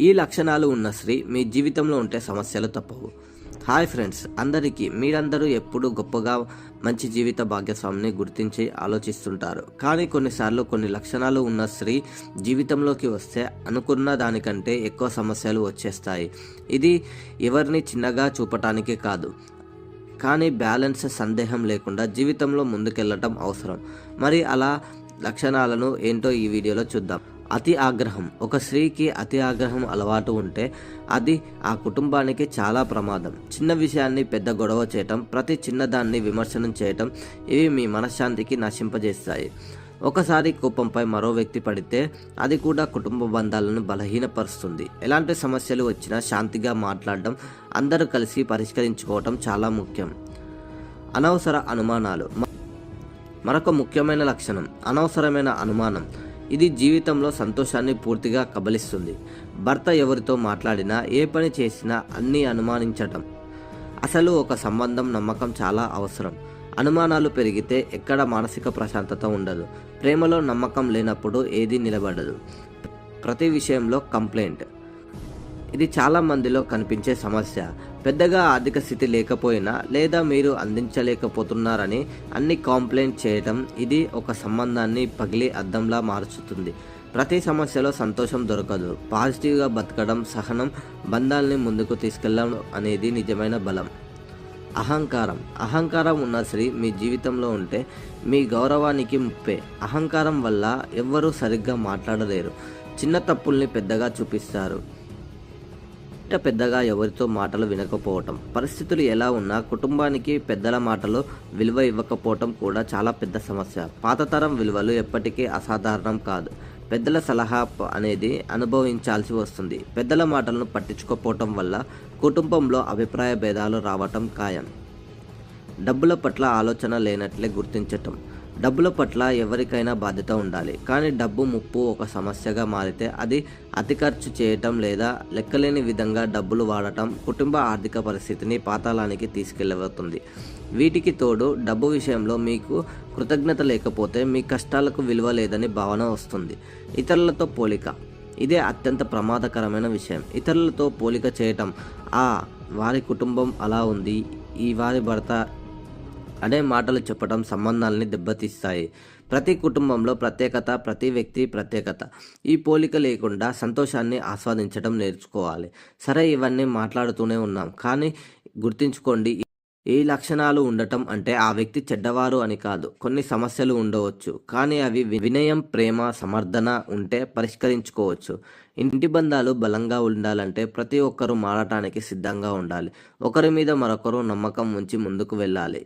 ఈ లక్షణాలు ఉన్న స్త్రీ మీ జీవితంలో ఉంటే సమస్యలు తప్పవు. హాయ్ ఫ్రెండ్స్ అందరికీ మీరందరూ ఎప్పుడూ గొప్పగా మంచి జీవిత భాగ్యస్వామిని గుర్తించి ఆలోచిస్తుంటారు. కానీ కొన్నిసార్లు కొన్ని లక్షణాలు ఉన్న స్త్రీ జీవితంలోకి వస్తే అనుకున్న దానికంటే ఎక్కువ సమస్యలు వచ్చేస్తాయి. ఇది ఎవరిని చిన్నగా చూపటానికి కాదు. కానీ బ్యాలెన్స్ సందేహం లేకుండా జీవితంలో ముందుకెళ్ళటం అవసరం. మరి అలా లక్షణాలను ఏంటో ఈ వీడియోలో చూద్దాం. అతి ఆగ్రహం. ఒక స్త్రీకి అతి ఆగ్రహం అలవాటు ఉంటే అది ఆ కుటుంబానికి చాలా ప్రమాదం. చిన్న విషయాన్ని పెద్ద గొడవ చేయటం ప్రతి చిన్నదాన్ని విమర్శనం చేయటం ఇవి మీ మనశ్శాంతికి నశింపజేస్తాయి. ఒకసారి కోపంపై మరో వ్యక్తి పడితే అది కూడా కుటుంబ బంధాలను బలహీనపరుస్తుంది. ఎలాంటి సమస్యలు వచ్చినా శాంతిగా మాట్లాడడం అందరూ కలిసి పరిష్కరించుకోవటం చాలా ముఖ్యం. అనవసర అనుమానాలు. మరొక ముఖ్యమైన లక్షణం. అనవసరమైన అనుమానం. ఇది జీవితంలో సంతోషాన్ని పూర్తిగా కబలిస్తుంది. భర్త ఎవరితో మాట్లాడినా ఏ పని చేసినా అన్నీ అనుమానించటం. అసలు ఒక సంబంధం నమ్మకం చాలా అవసరం. అనుమానాలు పెరిగితే ఎక్కడ మానసిక ప్రశాంతత ఉండదు. ప్రేమలో నమ్మకం లేనప్పుడు ఏది నిలబడదు. ప్రతి విషయంలో కంప్లైంట్. ఇది చాలా మందిలో కనిపించే సమస్య. పెద్దగా ఆర్థిక స్థితి లేకపోయినా లేదా మీరు అందించలేకపోతున్నారని అన్ని కాంప్లైంట్ చేయటం ఇది ఒక సంబంధాన్ని పగిలి అద్దంలా మార్చుతుంది. ప్రతి సమస్యలో సంతోషం దొరకదు. పాజిటివ్గా బతకడం సహనం బంధాల్ని ముందుకు తీసుకెళ్ళడం అనేది నిజమైన బలం. అహంకారం. అహంకారం ఉన్న స్త్రీ మీ జీవితంలో ఉంటే మీ గౌరవానికి ముప్పే. అహంకారం వల్ల ఎవ్వరూ సరిగ్గా మాట్లాడలేరు. చిన్న తప్పుల్ని పెద్దగా చూపిస్తారు. పెద్ద పెద్దగా ఎవరితో మాటలు వినకపోవటం పరిస్థితులు ఎలా ఉన్నా కుటుంబానికి పెద్దల మాటలు విలువ ఇవ్వకపోవటం కూడా చాలా పెద్ద సమస్య. పాతతరం విలువలు ఎప్పటికీ అసాధారణం కాదు. పెద్దల సలహా అనేది అనుభవించాల్సి వస్తుంది. పెద్దల మాటలను పట్టించుకోకపోవటం వల్ల కుటుంబంలో అభిప్రాయ భేదాలు రావటం ఖాయం. డబ్బుల పట్ల ఆలోచన లేనట్లే గుర్తించటం. డబ్బుల పట్ల ఎవరికైనా బాధ్యత ఉండాలి. కానీ డబ్బు ముప్పు ఒక సమస్యగా మారితే అది అతి ఖర్చు చేయటం లేదా లెక్కలేని విధంగా డబ్బులు వాడటం కుటుంబ ఆర్థిక పరిస్థితిని పాతాళానికి తీసుకెళ్ళబోతుంది వీటికి తోడు డబ్బు విషయంలో మీకు కృతజ్ఞత లేకపోతే మీ కష్టాలకు విలువ లేదని భావన వస్తుంది. ఇతరులతో పోలిక. ఇదే అత్యంత ప్రమాదకరమైన విషయం. ఇతరులతో పోలిక చేయటం. ఆ వారి కుటుంబం అలా ఉంది. ఈ వారి భర్త అనే మాటలు చెప్పడం సంబంధాలని దెబ్బతీస్తాయి. ప్రతి కుటుంబంలో ప్రత్యేకత ప్రతి వ్యక్తి ప్రత్యేకత. ఈ పోలిక లేకుండా సంతోషాన్ని ఆస్వాదించడం నేర్చుకోవాలి. సరే ఇవన్నీ మాట్లాడుతూనే ఉన్నాం. కానీ గుర్తుంచుకోండి ఈ లక్షణాలు ఉండటం అంటే ఆ వ్యక్తి చెడ్డవారు అని కాదు. కొన్ని సమస్యలు ఉండవచ్చు. కానీ అవి వినయం ప్రేమ సమర్థన ఉంటే పరిష్కరించుకోవచ్చు. ఇంటి బంధాలు బలంగా ఉండాలంటే ప్రతి ఒక్కరూ మారటానికి సిద్ధంగా ఉండాలి. ఒకరి మీద మరొకరు నమ్మకం ఉంచి ముందుకు వెళ్ళాలి.